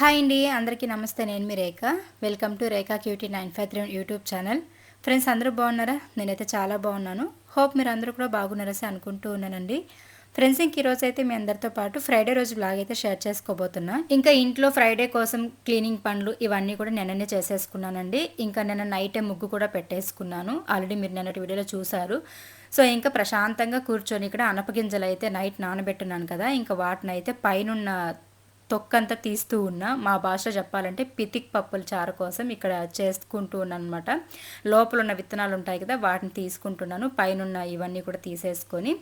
Hi అండి అందరికీ నమస్తే. నేను మీ Rekha. Welcome to Rekha cutie nine five three YouTube channel. Friends అందరూ బాగున్నారా? నేనైతే చాలా బాగున్నాను. హోప్ మీరు అందరూ కూడా బాగున్నారసి అనుకుంటూ ఉన్నానండి. ఫ్రెండ్స్ ఇంక ఈరోజు అయితే మీ అందరితో పాటు ఫ్రైడే రోజు బ్లాగ్ అయితే షేర్ చేసుకోబోతున్నా. ఇంకా ఇంట్లో ఫ్రైడే కోసం క్లీనింగ్ పనులు ఇవన్నీ కూడా నిన్ననే చేసేసుకున్నానండి. ఇంకా నిన్న నైటే ముగ్గు కూడా పెట్టేసుకున్నాను. ఆల్రెడీ మీరు నిన్నటి వీడియోలో చూశారు. సో ఇంకా ప్రశాంతంగా కూర్చొని ఇక్కడ అనపగింజలు అయితే నైట్ నానబెట్టున్నాను కదా. ఇంకా వాటిని అయితే పైనున్న తొక్కంతా తీస్తూ ఉన్నా మా భాష చెప్పాలంటే పితిక్ పప్పుల చారు కోసం ఇక్కడ చేసుకుంటూ ఉన్నాను అనమాట లోపల ఉన్న విత్తనాలు ఉంటాయి కదా వాటిని తీసుకుంటున్నాను. పైన ఇవన్నీ కూడా తీసేసుకొని.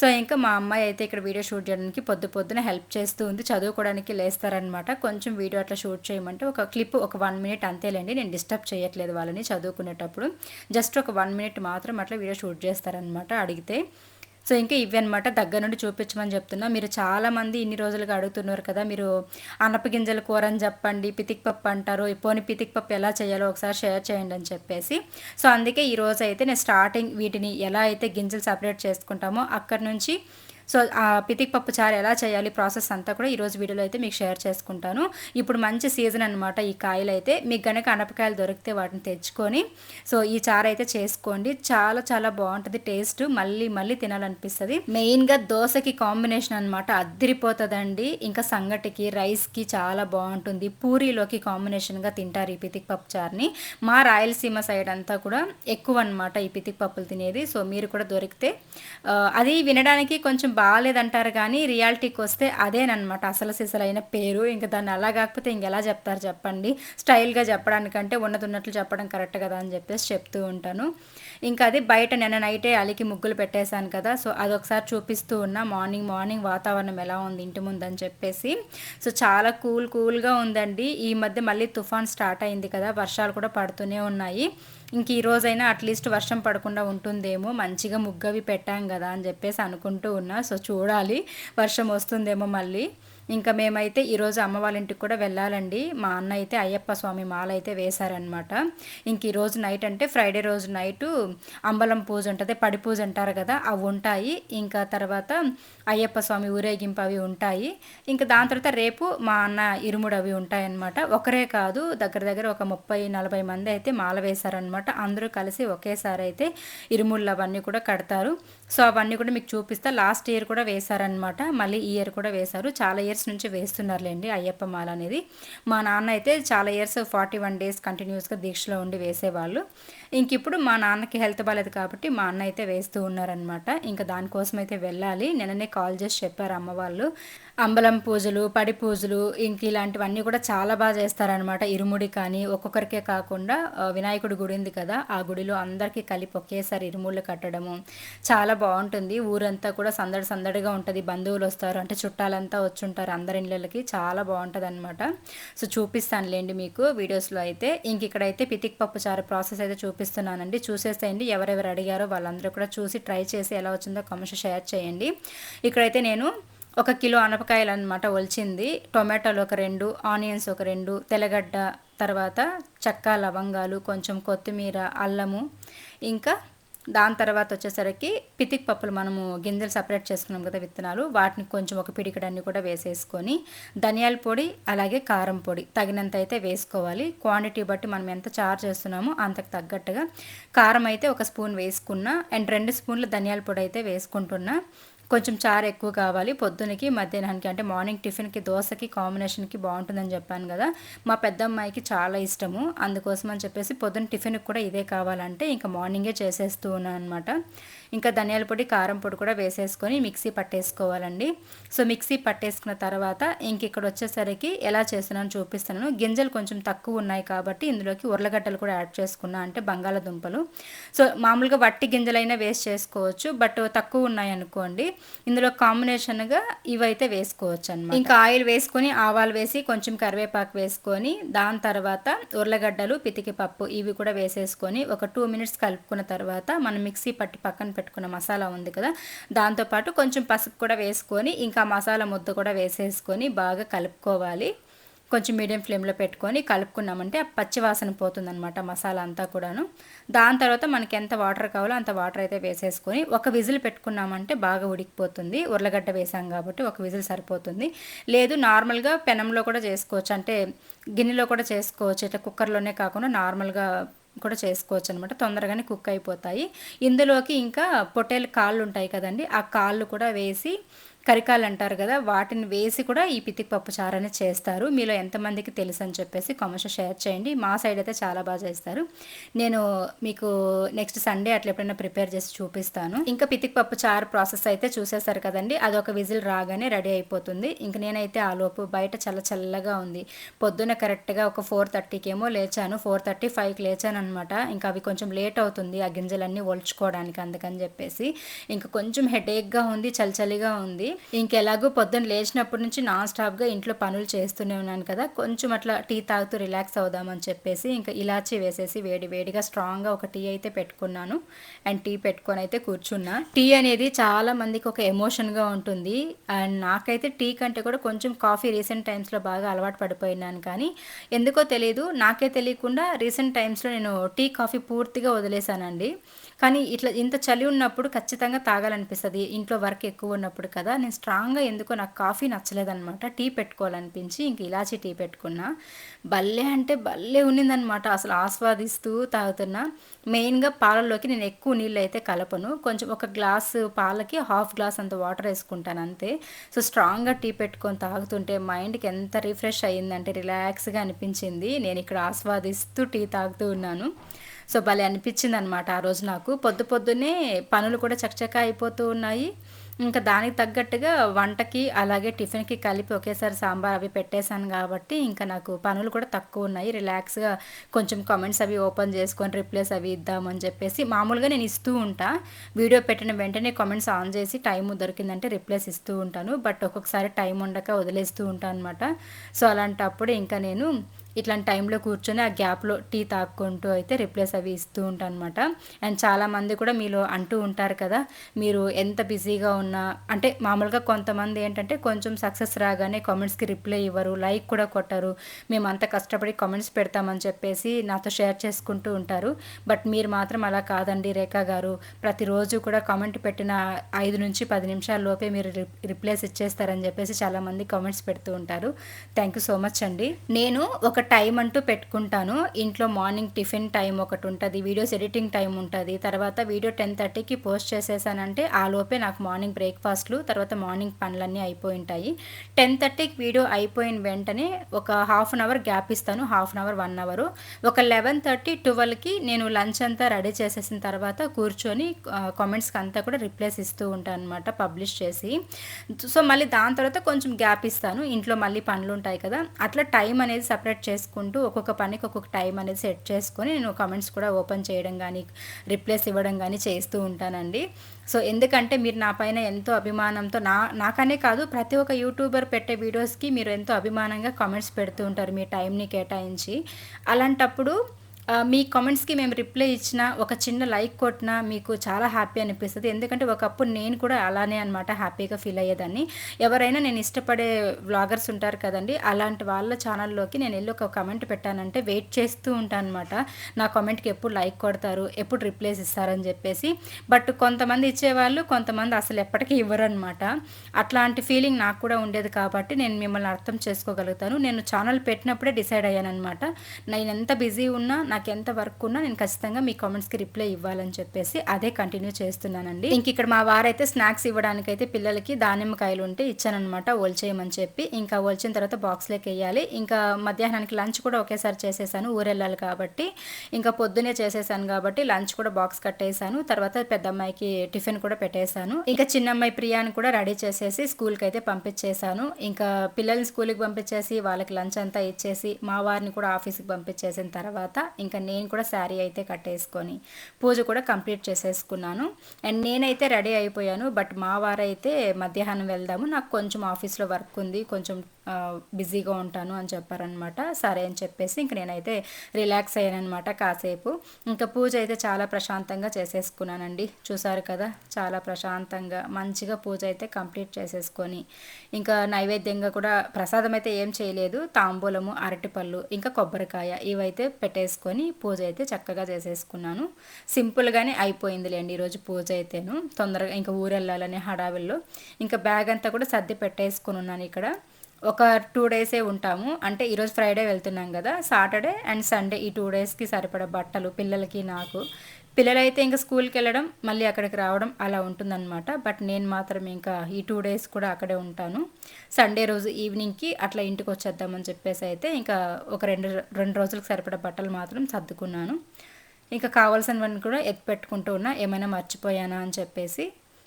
సో ఇంకా మా అమ్మాయి అయితే ఇక్కడ వీడియో షూట్ చేయడానికి పొద్దు పొద్దున హెల్ప్ చేస్తూ ఉంది. చదువుకోవడానికి లేస్తారనమాట కొంచెం వీడియో అట్లా షూట్ చేయమంటే ఒక క్లిప్ ఒక వన్ మినిట్ అంతేలేండి. నేను డిస్టర్బ్ చేయట్లేదు వాళ్ళని చదువుకునేటప్పుడు. జస్ట్ ఒక వన్ మినిట్ మాత్రం అట్లా వీడియో షూట్ చేస్తారనమాట అడిగితే. సో ఇంకా ఇవి అనమాట దగ్గర నుండి చూపించమని చెప్తున్నా. మీరు చాలామంది ఇన్ని రోజులుగా అడుగుతున్నారు కదా మీరు అనపగింజల కూర అని చెప్పండి పితిక్ పప్పు అంటారు పోని పితిక్ పప్పు ఎలా చేయాలో ఒకసారి షేర్ చేయండి అని చెప్పేసి. సో అందుకే ఈరోజు అయితే నేను స్టార్టింగ్ వీటిని ఎలా అయితే గింజలు సపరేట్ చేసుకుంటామో అక్కడి నుంచి సో ఆ పితిక్ పప్పు చారు ఎలా చేయాలి ప్రాసెస్ అంతా కూడా ఈరోజు వీడియోలో అయితే మీకు షేర్ చేసుకుంటాను. ఇప్పుడు మంచి సీజన్ అనమాట ఈ కాయలు అయితే మీకు గనక అనపకాయలు దొరికితే వాటిని తెచ్చుకొని సో ఈ చారు అయితే చేసుకోండి. చాలా చాలా బాగుంటుంది టేస్ట్. మళ్ళీ మళ్ళీ తినాలనిపిస్తుంది. మెయిన్గా దోశకి కాంబినేషన్ అనమాట అద్దరిపోతుందండి ఇంకా సంగటికి రైస్కి చాలా బాగుంటుంది. పూరీలోకి కాంబినేషన్గా తింటారు ఈ పితిక్ పప్పు చారుని. మా రాయలసీమ సైడ్ అంతా కూడా ఎక్కువ అనమాట ఈ పితిక్ పప్పులు తినేది. సో మీరు కూడా దొరికితే అది వినడానికి కొంచెం బాగాలేదంటారు కానీ రియాలిటీకి వస్తే అదేనమాట అసలు సిసలైన పేరు ఇంకా దాన్ని అలా కాకపోతే ఇంకెలా చెప్తారు చెప్పండి. స్టైల్గా చెప్పడానికంటే ఉన్నది ఉన్నట్లు చెప్పడం కరెక్ట్ కదా అని చెప్పేసి చెప్తూ ఉంటాను. ఇంకా అది బయట నిన్న నైటే అలికి ముగ్గులు పెట్టేశాను కదా సో అదొకసారి చూపిస్తూ ఉన్నా. మార్నింగ్ మార్నింగ్ వాతావరణం ఎలా ఉంది ఇంటి ముందు అని చెప్పేసి. సో చాలా కూల్ కూల్గా ఉందండి. ఈ మధ్య మళ్ళీ తుఫాన్ స్టార్ట్ అయింది కదా వర్షాలు కూడా పడుతూనే ఉన్నాయి. ఇంక ఈ రోజైనా అట్లీస్ట్ వర్షం పడకుండా ఉంటుందేమో మంచిగా ముగ్గవి పెట్టాం కదా అని చెప్పేసి అనుకుంటూ ఉన్నా. సో చూడాలి వర్షం వస్తుందేమో మళ్ళీ. ఇంకా మేమైతే ఈరోజు అమ్మ వాళ్ళ ఇంటికి కూడా వెళ్ళాలండి. మా అన్న అయితే అయ్యప్ప స్వామి మాల అయితే వేశారనమాట ఇంక ఈరోజు నైట్ అంటే ఫ్రైడే రోజు నైటు అంబలం పూజ ఉంటుంది పడి పూజ అంటారు కదా అవి ఉంటాయి. ఇంకా తర్వాత అయ్యప్ప స్వామి ఊరేగింపు అవి ఉంటాయి. ఇంకా దాని తర్వాత రేపు మా అన్న ఇరుముడు అవి ఉంటాయన్నమాట. ఒకరే కాదు దగ్గర దగ్గర ఒక ముప్పై నలభై మంది అయితే మాల వేశారనమాట అందరూ కలిసి ఒకేసారి అయితే ఇరుముళ్ళు అవన్నీ కూడా కడతారు. సో అవన్నీ కూడా మీకు చూపిస్తా. లాస్ట్ ఇయర్ కూడా వేశారనమాట మళ్ళీ ఈ ఇయర్ కూడా వేశారు. చాలా ఇయర్స్ నుంచి వేస్తున్నారులేండి అయ్యప్ప మాల అనేది. మా నాన్న అయితే చాలా ఇయర్స్ ఫార్టీ వన్ డేస్ కంటిన్యూస్గా దీక్షలో ఉండి వేసేవాళ్ళు. ఇంక ఇప్పుడు మా నాన్నకి హెల్త్ బాగాలేదు కాబట్టి మా అన్న అయితే వేస్తూ ఉన్నారనమాట ఇంకా దానికోసం అయితే వెళ్ళాలి. నిన్ననే కాల్ చేసి చెప్పారు అమ్మ వాళ్ళు. అంబలం పూజలు పడి పూజలు ఇంక ఇలాంటివన్నీ కూడా చాలా బాగా చేస్తారనమాట ఇరుముడి కానీ ఒక్కొక్కరికే కాకుండా వినాయకుడి గుడి ఉంది కదా ఆ గుడిలో అందరికీ కలిపి ఒకేసారి ఇరుముళ్ళు కట్టడము చాలా బాగుంటుంది. ఊరంతా కూడా సందడి సందడిగా ఉంటుంది. బంధువులు వస్తారు అంటే చుట్టాలంతా వచ్చుంటారు అందరి ఇళ్ళకి చాలా బాగుంటుంది అనమాట సో చూపిస్తానులేండి మీకు వీడియోస్లో అయితే. ఇంక ఇక్కడైతే పితిక్ పప్పు చారు ప్రాసెస్ అయితే చూపిస్తున్నానండి. చూసేసేయండి ఎవరెవరు అడిగారో వాళ్ళందరూ కూడా చూసి ట్రై చేసి ఎలా వచ్చిందో కమెంట్ షేర్ చేయండి. ఇక్కడైతే నేను ఒక కిలో అనపకాయలు అనమాట ఒలిచింది. టొమాటోలు ఒక రెండు ఆనియన్స్ ఒక రెండు తెల్లగడ్డ తర్వాత చెక్క లవంగాలు కొంచెం కొత్తిమీర అల్లము. ఇంకా దాని తర్వాత వచ్చేసరికి పితిక్ పప్పులు మనము గింజలు సపరేట్ చేసుకున్నాం కదా విత్తనాలు. వాటిని కొంచెం ఒక పిడికడన్ని కూడా వేసేసుకొని ధనియాల పొడి అలాగే కారం పొడి తగినంత అయితే వేసుకోవాలి. క్వాంటిటీ బట్టి మనం ఎంత చార్జ్ చేస్తున్నామో అంతకు తగ్గట్టుగా కారం అయితే ఒక స్పూన్ వేసుకున్నా అండ్ రెండు స్పూన్లు ధనియాల పొడి అయితే వేసుకుంటున్నా. కొంచెం చారు ఎక్కువ కావాలి. పొద్దునకి మధ్యాహ్నానికి అంటే మార్నింగ్ టిఫిన్కి దోశకి కాంబినేషన్కి బాగుంటుందని చెప్పాను కదా. మా పెద్ద అమ్మాయికి చాలా ఇష్టము. అందుకోసం అని చెప్పేసి పొద్దున్న టిఫిన్కి కూడా ఇదే కావాలంటే ఇంకా మార్నింగే చేసేస్తూ ఉన్నాను అనమాట ఇంకా ధనియాల పొడి కారం పొడి కూడా వేసేసుకొని మిక్సీ పట్టేసుకోవాలండి. సో మిక్సీ పట్టేసుకున్న తర్వాత ఇంక ఇక్కడ వచ్చేసరికి ఎలా చేస్తున్నాను చూపిస్తున్నాను గింజలు కొంచెం తక్కువ ఉన్నాయి కాబట్టి ఇందులోకి ఉర్లగడ్డలు కూడా యాడ్ చేసుకున్నా అంటే బంగాళదుంపలు. సో మామూలుగా వట్టి గింజలైనా వేస్ట్ చేసుకోవచ్చు బట్ తక్కువ ఉన్నాయి అనుకోండి. ఇందులో కాంబినేషన్గా ఇవైతే వేసుకోవచ్చు అనమాట ఇంకా ఆయిల్ వేసుకొని ఆవాలు వేసి కొంచెం కరివేపాకు వేసుకొని దాని తర్వాత ఉర్లగడ్డలు పితికి పప్పు ఇవి కూడా వేసేసుకొని ఒక టూ మినిట్స్ కలుపుకున్న తర్వాత మనం మిక్సీ పట్టి పక్కన పెట్టుకున్న మసాలా ఉంది కదా దాంతోపాటు కొంచెం పసుపు కూడా వేసుకొని ఇంకా మసాలా ముద్ద కూడా వేసేసుకొని బాగా కలుపుకోవాలి. కొంచెం మీడియం ఫ్లేమ్లో పెట్టుకొని కలుపుకున్నామంటే ఆ పచ్చివాసన పోతుందనమాట మసాలా అంతా కూడాను. దాని తర్వాత మనకి ఎంత వాటర్ కావాలో అంత వాటర్ అయితే వేసేసుకొని ఒక విజిల్ పెట్టుకున్నామంటే బాగా ఉడికిపోతుంది. ఉర్లగడ్డ వేసాం కాబట్టి ఒక విజిల్ సరిపోతుంది. లేదు నార్మల్గా పెనంలో కూడా చేసుకోవచ్చు. అంటే గిన్నెలో కూడా చేసుకోవచ్చు. ఇట్లా కుక్కర్లోనే కాకుండా నార్మల్గా కూడా చేసుకోవచ్చు అనమాట తొందరగానే కుక్ అయిపోతాయి. ఇందులోకి ఇంకా పొటేలు కాళ్ళు ఉంటాయి కదండి ఆ కాళ్ళు కూడా వేసి కరికాలు అంటారు కదా వాటిని వేసి కూడా ఈ పితికి పప్పు చారు అనేది చేస్తారు. మీలో ఎంతమందికి తెలుసు అని చెప్పేసి కామెంట్స్ షేర్ చేయండి. మా సైడ్ అయితే చాలా బాగా చేస్తారు. నేను మీకు నెక్స్ట్ సండే అట్లా ఎప్పుడైనా ప్రిపేర్ చేసి చూపిస్తాను. ఇంకా పితికి పప్పు చారు ప్రాసెస్ అయితే చూసేస్తారు కదండి. అది ఒక విజిల్ రాగానే రెడీ అయిపోతుంది. ఇంక నేనైతే ఆ లోపు బయట చల్ల చల్లగా ఉంది. పొద్దున్న కరెక్ట్గా ఒక ఫోర్ థర్టీకి ఏమో లేచాను. ఫోర్ థర్టీ ఫైవ్కి లేచాను అనమాట ఇంకా అవి కొంచెం లేట్ అవుతుంది ఆ గింజలన్నీ ఒలుచుకోవడానికి అందుకని చెప్పేసి. ఇంకా కొంచెం హెడేక్గా ఉంది చలి చలిగా ఇంకెలాగో పొద్దున్న లేచినప్పటి నుంచి నాన్ స్టాప్గా ఇంట్లో పనులు చేస్తూనే ఉన్నాను కదా. కొంచెం అట్లా టీ తాగుతూ రిలాక్స్ అవుదామని చెప్పేసి ఇంకా ఇలాచి వేసేసి వేడి వేడిగా స్ట్రాంగ్గా ఒక టీ అయితే పెట్టుకున్నాను. అండ్ టీ పెట్టుకొని అయితే కూర్చున్నా. టీ అనేది చాలా మందికి ఒక ఎమోషన్గా ఉంటుంది. అండ్ నాకైతే టీ కంటే కూడా కొంచెం కాఫీ రీసెంట్ టైమ్స్లో బాగా అలవాటు పడిపోయినాను కానీ ఎందుకో తెలియదు నాకే తెలియకుండా రీసెంట్ టైమ్స్లో నేను టీ కాఫీ పూర్తిగా వదిలేశానండి. కానీ ఇట్లా ఇంత చలి ఉన్నప్పుడు ఖచ్చితంగా తాగాలనిపిస్తుంది. ఇంట్లో వర్క్ ఎక్కువ ఉన్నప్పుడు కదా. నేను స్ట్రాంగ్గా ఎందుకో నాకు కాఫీ నచ్చలేదనమాట టీ పెట్టుకోవాలనిపించి ఇంక ఇలాచి టీ పెట్టుకున్నా. భలే అంటే భలే ఉన్నిందనమాట అసలు ఆస్వాదిస్తూ తాగుతున్నా. మెయిన్గా పాలల్లోకి నేను ఎక్కువ నీళ్ళు అయితే కలపను. కొంచెం ఒక గ్లాస్ పాలకి హాఫ్ గ్లాస్ అంత వాటర్ వేసుకుంటాను అంతే. సో స్ట్రాంగ్గా టీ పెట్టుకొని తాగుతుంటే మైండ్కి ఎంత రిఫ్రెష్ అయ్యిందంటే రిలాక్స్గా అనిపించింది. నేను ఇక్కడ ఆస్వాదిస్తూ టీ తాగుతూ ఉన్నాను. సో భలే అనిపించింది అనమాట ఆ రోజు నాకు. పొద్దు పొద్దున్నే పనులు కూడా చకచక అయిపోతూ ఉన్నాయి. ఇంకా దానికి తగ్గట్టుగా వంటకి అలాగే టిఫిన్కి కలిపి ఒకేసారి సాంబార్ అవి పెట్టేశాను కాబట్టి ఇంకా నాకు పనులు కూడా తక్కువ ఉన్నాయి. రిలాక్స్గా కొంచెం కామెంట్స్ అవి ఓపెన్ చేసుకొని రిప్లేస్ అవి ఇద్దామని చెప్పేసి మామూలుగా నేను ఇస్తూ ఉంటా. వీడియో పెట్టిన వెంటనే కామెంట్స్ ఆన్ చేసి టైం దొరికిందంటే రిప్లేస్ ఇస్తూ ఉంటాను. బట్ ఒక్కొక్కసారి టైం ఉండక వదిలేస్తూ ఉంటాను అనమాట సో అలాంటప్పుడు ఇంకా నేను ఇట్లాంటి టైంలో కూర్చొని ఆ గ్యాప్లో టీ తాక్కుంటూ అయితే రిప్లేస్ అవి ఇస్తూ ఉంటాను అనమాట అండ్ చాలామంది కూడా మీలో అంటూ ఉంటారు కదా మీరు ఎంత బిజీగా ఉన్నా అంటే మామూలుగా కొంతమంది ఏంటంటే కొంచెం సక్సెస్ రాగానే కామెంట్స్కి రిప్లై ఇవ్వరు లైక్ కూడా కొట్టరు మేము అంత కష్టపడి కామెంట్స్ పెడతామని చెప్పేసి నాతో షేర్ చేసుకుంటూ ఉంటారు. బట్ మీరు మాత్రం అలా కాదండి రేఖా గారు ప్రతిరోజు కూడా కామెంట్ పెట్టిన ఐదు నుంచి పది నిమిషాల లోపే మీరు రిప్లేస్ ఇచ్చేస్తారని చెప్పేసి చాలామంది కామెంట్స్ పెడుతూ ఉంటారు. థ్యాంక్ యూ సో మచ్ అండి. నేను ఒక టైం అంటూ పెట్టుకుంటాను. ఇంట్లో మార్నింగ్ టిఫిన్ టైం ఒకటి ఉంటుంది వీడియోస్ ఎడిటింగ్ టైం ఉంటుంది. తర్వాత వీడియో టెన్ థర్టీకి పోస్ట్ చేసేసానంటే ఆ లోపే నాకు మార్నింగ్ బ్రేక్ఫాస్ట్లు తర్వాత మార్నింగ్ పనులన్నీ అయిపోయి ఉంటాయి. టెన్ థర్టీకి వీడియో అయిపోయిన వెంటనే ఒక హాఫ్ అన్ అవర్ గ్యాప్ ఇస్తాను half an hour one hour. ఒక లెవెన్ థర్టీ ట్వెల్వ్కి నేను లంచ్ అంతా రెడీ చేసేసిన తర్వాత కూర్చొని కామెంట్స్కి అంతా కూడా రిప్లైస్ ఇస్తూ ఉంటాను అనమాట పబ్లిష్ చేసి. సో మళ్ళీ దాని తర్వాత కొంచెం గ్యాప్ ఇస్తాను. ఇంట్లో మళ్ళీ పనులు ఉంటాయి కదా అట్లా టైం అనేది సపరేట్ చేసుకుంటూ ఒక్కొక్క పనికి ఒక్కొక్క టైం అనేది సెట్ చేసుకొని నేను కమెంట్స్ కూడా ఓపెన్ చేయడం కానీ రిప్లేస్ ఇవ్వడం కానీ చేస్తూ ఉంటానండి. సో ఎందుకంటే మీరు నా పైన ఎంతో అభిమానంతో నా నాకనే కాదు ప్రతి ఒక్క యూట్యూబర్ పెట్టే వీడియోస్కి మీరు ఎంతో అభిమానంగా కామెంట్స్ పెడుతూ ఉంటారు మీ టైంని కేటాయించి. అలాంటప్పుడు మీ కామెంట్స్కి మేము రిప్లై ఇచ్చిన ఒక చిన్న లైక్ కొట్టినా మీకు చాలా హ్యాపీ అనిపిస్తుంది. ఎందుకంటే ఒకప్పుడు నేను కూడా అలానే అనమాట హ్యాపీగా ఫీల్ అయ్యేదాన్ని. ఎవరైనా నేను ఇష్టపడే వ్లాగర్స్ ఉంటారు కదండి అలాంటి వాళ్ళ ఛానల్లోకి నేను వెళ్ళి ఒక కమెంట్ పెట్టానంటే వెయిట్ చేస్తూ ఉంటాను అనమాట నా కామెంట్కి ఎప్పుడు లైక్ కొడతారు ఎప్పుడు రిప్లైస్ ఇస్తారని చెప్పేసి. బట్ కొంతమంది ఇచ్చేవాళ్ళు కొంతమంది అసలు ఎప్పటికీ ఇవ్వరు అనమాట అట్లాంటి ఫీలింగ్ నాకు కూడా ఉండేది కాబట్టి నేను మిమ్మల్ని అర్థం చేసుకోగలుగుతాను. నేను ఛానల్ పెట్టినప్పుడే డిసైడ్ అయ్యాను అనమాట నేను ఎంత బిజీ ఉన్నా నాకు ఎంత వర్క్ ఉన్నా నేను ఖచ్చితంగా మీ కామెంట్స్కి రిప్లై ఇవ్వాలని చెప్పేసి అదే కంటిన్యూ చేస్తున్నానండి. ఇంక ఇక్కడ మా వారైతే స్నాక్స్ ఇవ్వడానికైతే పిల్లలకి దానిమ్మకాయలు ఉంటే ఇచ్చానమాట ఒల్చేయమని చెప్పి. ఇంకా ఒల్చిన తర్వాత బాక్స్లోకి వేయాలి. ఇంకా మధ్యాహ్నానికి లంచ్ కూడా ఒకేసారి చేసేసాను ఊరెళ్ళాలి కాబట్టి. ఇంకా పొద్దునే చేసేసాను కాబట్టి లంచ్ కూడా బాక్స్ కట్టేశాను తర్వాత పెద్ద అమ్మాయికి టిఫిన్ కూడా పెట్టేశాను ఇంకా చిన్న అమ్మాయి ప్రియాని కూడా రెడీ చేసేసి స్కూల్కి అయితే పంపించేశాను ఇంకా పిల్లల్ని స్కూల్కి పంపించేసి వాళ్ళకి లంచ్ అంతా ఇచ్చేసి మా వారిని కూడా ఆఫీస్కి పంపించేసిన తర్వాత ఇంకా నేను కూడా శారీ అయితే కట్టేసుకొని పూజ కూడా కంప్లీట్ చేసేసుకున్నాను. అండ్ నేనైతే రెడీ అయిపోయాను బట్ మా వారైతే మధ్యాహ్నం వెళ్దాము. నాకు కొంచెం ఆఫీస్లో వర్క్ ఉంది కొంచెం బిజీగా ఉంటాను అని చెప్పారనమాట సరే అని చెప్పేసి ఇంక నేనైతే రిలాక్స్ అయ్యానమాట కాసేపు. ఇంకా పూజ అయితే చాలా ప్రశాంతంగా చేసేసుకున్నానండి. చూసారు కదా చాలా ప్రశాంతంగా మంచిగా పూజ అయితే కంప్లీట్ చేసేసుకొని. ఇంకా నైవేద్యంగా కూడా ప్రసాదం అయితే ఏం చేయలేదు. తాంబూలము అరటిపళ్ళు ఇంకా కొబ్బరికాయ ఇవైతే పెట్టేసుకొని పూజ అయితే చక్కగా చేసేసుకున్నాను. సింపుల్గానే అయిపోయిందిలేండి ఈరోజు పూజ అయితేను. తొందరగా ఇంకా ఊరెళ్ళాలని హడావిల్లో. ఇంకా బ్యాగ్ అంతా కూడా సర్ది పెట్టేసుకుని ఉన్నాను ఇక్కడ. ఒక టూ డేసే ఉంటాము. అంటే ఈరోజు ఫ్రైడే వెళ్తున్నాం కదా సాటర్డే అండ్ సండే ఈ టూ డేస్కి సరిపడ బట్టలు పిల్లలకి నాకు. పిల్లలైతే ఇంకా స్కూల్కి వెళ్ళడం మళ్ళీ అక్కడికి రావడం అలా ఉంటుందన్నమాట. బట్ నేను మాత్రం ఇంకా ఈ టూ డేస్ కూడా అక్కడే ఉంటాను. సండే రోజు ఈవినింగ్కి అట్లా ఇంటికి వచ్చేద్దామని చెప్పేసి అయితే ఇంకా ఒక రెండు రెండు రోజులకు సరిపడ బట్టలు మాత్రం సర్దుకున్నాను. ఇంకా కావాల్సినవన్నీ కూడా ఎత్తి పెట్టుకుంటూ ఉన్నా ఏమైనా మర్చిపోయానా అని చెప్పేసి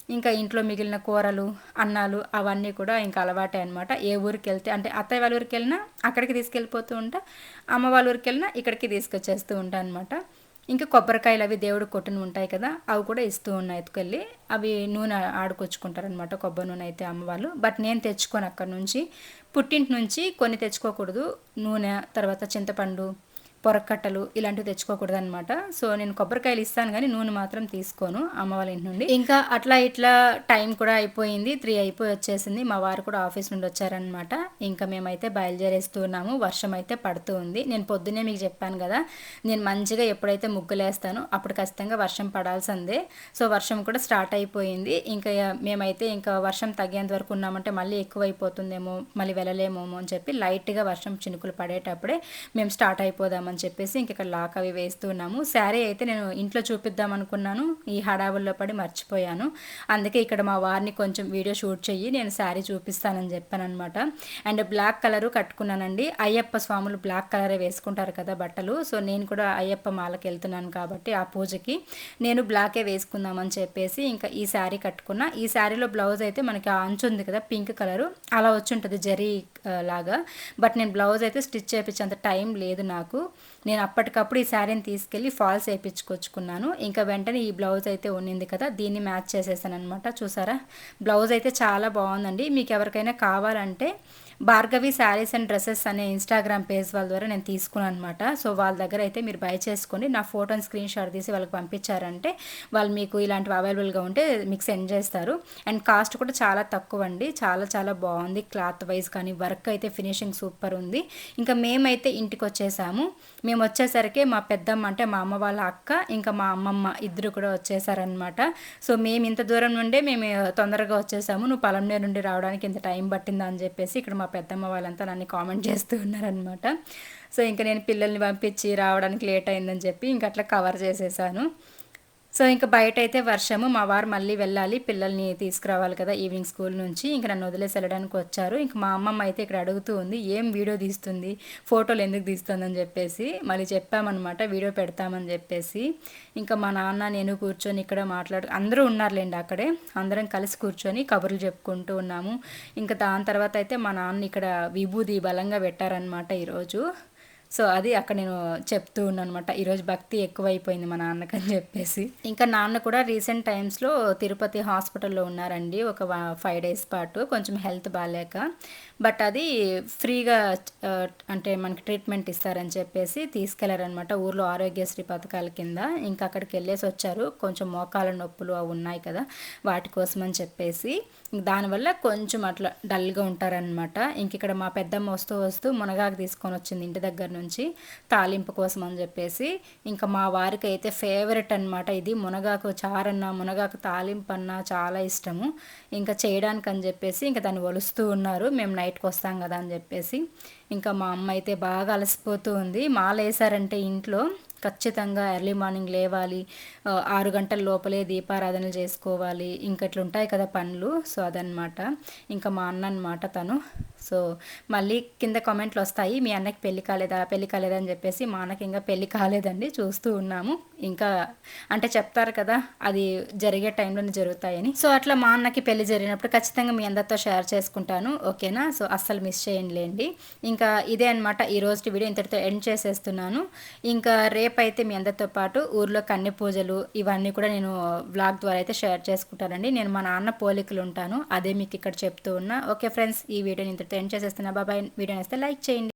ఇంకా ఇంట్లో మిగిలిన కూరలు అన్నాలు అవన్నీ కూడా ఇంకా అలవాటే అనమాట ఏ ఊరికి వెళ్తే అంటే అత్తయ్య వాళ్ళ ఊరికి వెళ్ళినా అక్కడికి తీసుకెళ్ళిపోతూ ఉంటా అమ్మ వాళ్ళ ఊరికి వెళ్ళినా ఇక్కడికి తీసుకొచ్చేస్తూ ఉంటా అనమాట ఇంకా కొబ్బరికాయలు అవి దేవుడు కొట్టుని ఉంటాయి కదా అవి కూడా ఇస్తూ ఉన్నాయి ఎత్తుకెళ్ళి. అవి నూనె ఆడుకొచ్చుకుంటారనమాట కొబ్బరి నూనె అయితే అమ్మవాళ్ళు బట్ నేను తెచ్చుకోను అక్కడ నుంచి. పుట్టింటి నుంచి కొన్ని తెచ్చుకోకూడదు. నూనె తర్వాత చింతపండు పొరకట్టలు ఇలాంటివి తెచ్చుకోకూడదు అనమాట సో నేను కొబ్బరికాయలు ఇస్తాను కానీ నూనె మాత్రం తీసుకోను అమ్మ వాళ్ళ ఇంటి నుండి. ఇంకా అట్లా ఇట్లా టైం కూడా అయిపోయింది. త్రీ అయిపోయి వచ్చేసింది. మా వారు కూడా ఆఫీస్ నుండి వచ్చారనమాట ఇంకా మేమైతే బయలుదేరేస్తున్నాము వర్షం అయితే పడుతూ ఉంది. నేను పొద్దున్నే మీకు చెప్పాను కదా నేను మంచిగా ఎప్పుడైతే ముగ్గులేస్తానో అప్పుడు ఖచ్చితంగా వర్షం పడాల్సిందే. సో వర్షం కూడా స్టార్ట్ అయిపోయింది. ఇంకా మేమైతే ఇంకా వర్షం తగ్గేంత వరకు ఉన్నామంటే మళ్ళీ ఎక్కువైపోతుందేమో మళ్ళీ వెళ్ళలేమోమో అని చెప్పి లైట్గా వర్షం చినుకులు పడేటప్పుడే మేము స్టార్ట్ అయిపోదామని అని చెప్పేసి ఇంక ఇక్కడ లాక్ అవి వేస్తున్నాము. శారీ అయితే నేను ఇంట్లో చూపిద్దాం అనుకున్నాను. ఈ హడావుల్లో పడి మర్చిపోయాను. అందుకే ఇక్కడ మా వారిని కొంచెం వీడియో షూట్ చెయ్యి నేను శారీ చూపిస్తానని చెప్పాను అనమాట అండ్ బ్లాక్ కలరు కట్టుకున్నానండి. అయ్యప్ప స్వాములు బ్లాక్ కలరే వేసుకుంటారు కదా బట్టలు. సో నేను కూడా అయ్యప్ప మాలకి వెళ్తున్నాను కాబట్టి ఆ పూజకి నేను బ్లాకే వేసుకుందామని చెప్పేసి ఇంకా ఈ శారీ కట్టుకున్నా. ఈ శారీలో బ్లౌజ్ అయితే మనకి అంచు ఉంది కదా పింక్ కలరు. అలా వచ్చి ఉంటుంది జరీ లాగా. బట్ నేను బ్లౌజ్ అయితే స్టిచ్ చేయించేంత టైం లేదు నాకు. నేను అప్పటికప్పుడు ఈ శారీని తీసుకెళ్ళి ఫాల్స్ వేయించుకొచ్చుకున్నాను. ఇంకా వెంటనే ఈ బ్లౌజ్ అయితే ఉన్నింది కదా దీన్ని మ్యాచ్ చేసేసాను అనమాట చూసారా? బ్లౌజ్ అయితే చాలా బాగుందండి. మీకు ఎవరికైనా కావాలంటే భార్గవి శారీస్ అండ్ డ్రెస్సెస్ అనే ఇన్స్టాగ్రామ్ పేజ్ వాళ్ళ ద్వారా నేను తీసుకున్నాను అనమాట సో వాళ్ళ దగ్గర అయితే మీరు బై చేసుకోండి నా ఫోటోని స్క్రీన్ షాట్ తీసి వాళ్ళకి పంపించారంటే వాళ్ళు మీకు ఇలాంటివి అవైలబుల్గా ఉంటే మీకు సెండ్ చేస్తారు. అండ్ కాస్ట్ కూడా చాలా తక్కువ అండి చాలా చాలా బాగుంది. క్లాత్ వైజ్ కానీ వర్క్ అయితే ఫినిషింగ్ సూపర్ ఉంది. ఇంకా మేమైతే ఇంటికి వచ్చేసాము. మేము వచ్చేసరికి మా పెద్దమ్మ అంటే మా అమ్మ వాళ్ళ అక్క ఇంకా మా అమ్మమ్మ ఇద్దరు కూడా వచ్చేసారనమాట సో మేము ఇంత దూరం నుండే మేము తొందరగా వచ్చేసాము. నువ్వు పలంనేరు నుండి రావడానికి ఇంత టైం పట్టిందా అని చెప్పేసి ఇక్కడ మా పెద్దమ్మ వాళ్ళంతా నన్ను కామెంట్ చేస్తూ ఉన్నారనమాట సో ఇంకా నేను పిల్లల్ని పంపించి రావడానికి లేట్ అయిందని చెప్పి ఇంక అట్లా కవర్ చేసేసాను. సో ఇంకా బయట అయితే వర్షము మా వారు మళ్ళీ వెళ్ళాలి పిల్లల్ని తీసుకురావాలి కదా ఈవినింగ్ స్కూల్ నుంచి. ఇంకా నన్ను వదిలేసి వెళ్ళడానికి వచ్చారు. ఇంకా మా అమ్మమ్మ అయితే ఇక్కడ అడుగుతూ ఉంది ఏం వీడియో తీస్తుంది? ఫోటోలు ఎందుకు తీస్తుందని చెప్పేసి మళ్ళీ చెప్పామన్నమాట వీడియో పెడతామని చెప్పేసి. ఇంకా మా నాన్న నేను కూర్చొని ఇక్కడ మాట్లాడు అందరూ ఉన్నారులేండి అక్కడే అందరం కలిసి కూర్చొని కబుర్లు చెప్పుకుంటూ ఉన్నాము. ఇంకా దాని తర్వాత అయితే మా నాన్న ఇక్కడ విభూది బలంగా పెట్టారనమాట ఈరోజు. సో అది అక్కడ నేను చెప్తూ ఉన్నాను అనమాట ఈరోజు భక్తి ఎక్కువైపోయింది మా నాన్నకని చెప్పేసి. ఇంకా నాన్న కూడా రీసెంట్ టైమ్స్లో తిరుపతి హాస్పిటల్లో ఉన్నారండి. ఒక ఫైవ్ డేస్ పాటు కొంచెం హెల్త్ బాగాలేక బట్ అది ఫ్రీగా అంటే మనకి ట్రీట్మెంట్ ఇస్తారని చెప్పేసి తీసుకెళ్ళారనమాట ఊర్లో ఆరోగ్యశ్రీ పథకాల కింద. ఇంకా అక్కడికి వెళ్ళేసి వచ్చారు. కొంచెం మోకాల నొప్పులు అవి ఉన్నాయి కదా వాటి కోసం అని చెప్పేసి. దానివల్ల కొంచెం అట్లా డల్గా ఉంటారనమాట ఇంక ఇక్కడ మా పెద్దమ్మ వస్తూ వస్తూ మునగాకు తీసుకొని వచ్చింది ఇంటి దగ్గర నుంచి తాలింపు కోసం అని చెప్పేసి. ఇంకా మా వారికి అయితే ఫేవరెట్ అనమాట ఇది. మునగాకు చారన్న మునగాకు తాలింపు అన్న చాలా ఇష్టము. ఇంకా చేయడానికి అని చెప్పేసి ఇంకా దాన్ని ఒలుస్తూ ఉన్నారు. మేము నైట్కి వస్తాం కదా అని చెప్పేసి. ఇంకా మా అమ్మ అయితే బాగా అలసిపోతూ ఉంది. మాల వేసారంటే ఇంట్లో ఖచ్చితంగా ఎర్లీ మార్నింగ్ లేవాలి. ఆరు గంటల లోపలే దీపారాధనలు చేసుకోవాలి. ఇంకా ఇట్లా ఉంటాయి కదా పనులు. సో అదనమాట ఇంకా మా అన్న అనమాట తను. సో మళ్ళీ కింద కామెంట్లు వస్తాయి. మీ అన్నకి పెళ్ళి కాలేదా? పెళ్ళి కాలేదా అని చెప్పేసి మా అన్నకి ఇంకా పెళ్ళి కాలేదండి. చూస్తూ ఉన్నాము. ఇంకా అంటే చెప్తారు కదా అది జరిగే టైంలోనే జరుగుతాయని. సో అట్లా మా అన్నకి పెళ్ళి జరిగినప్పుడు ఖచ్చితంగా మీ అందరితో షేర్ చేసుకుంటాను. ఓకేనా? సో అస్సలు మిస్ చేయండి లేండి ఇంకా ఇదే అనమాట ఈ రోజు వీడియో ఇంతటితో ఎండ్ చేసేస్తున్నాను. ఇంకా రేపు అయితే మీ అందరితో పాటు ఊర్లో కన్య పూజలు ఇవన్నీ కూడా నేను వ్లాగ్ ద్వారా అయితే షేర్ చేసుకుంటానండి. నేను మా నాన్న పోలికలు ఉంటాను. అదే మీకు ఇక్కడ చెప్తూ ఉన్నా. ఓకే ఫ్రెండ్స్ ఈ వీడియోని ఇంతటితో ఇంతటితో ఎండ్ చేసేస్తున్నా. బాబాయ్ వీడియో నేస్తే లైక్ చేయండి.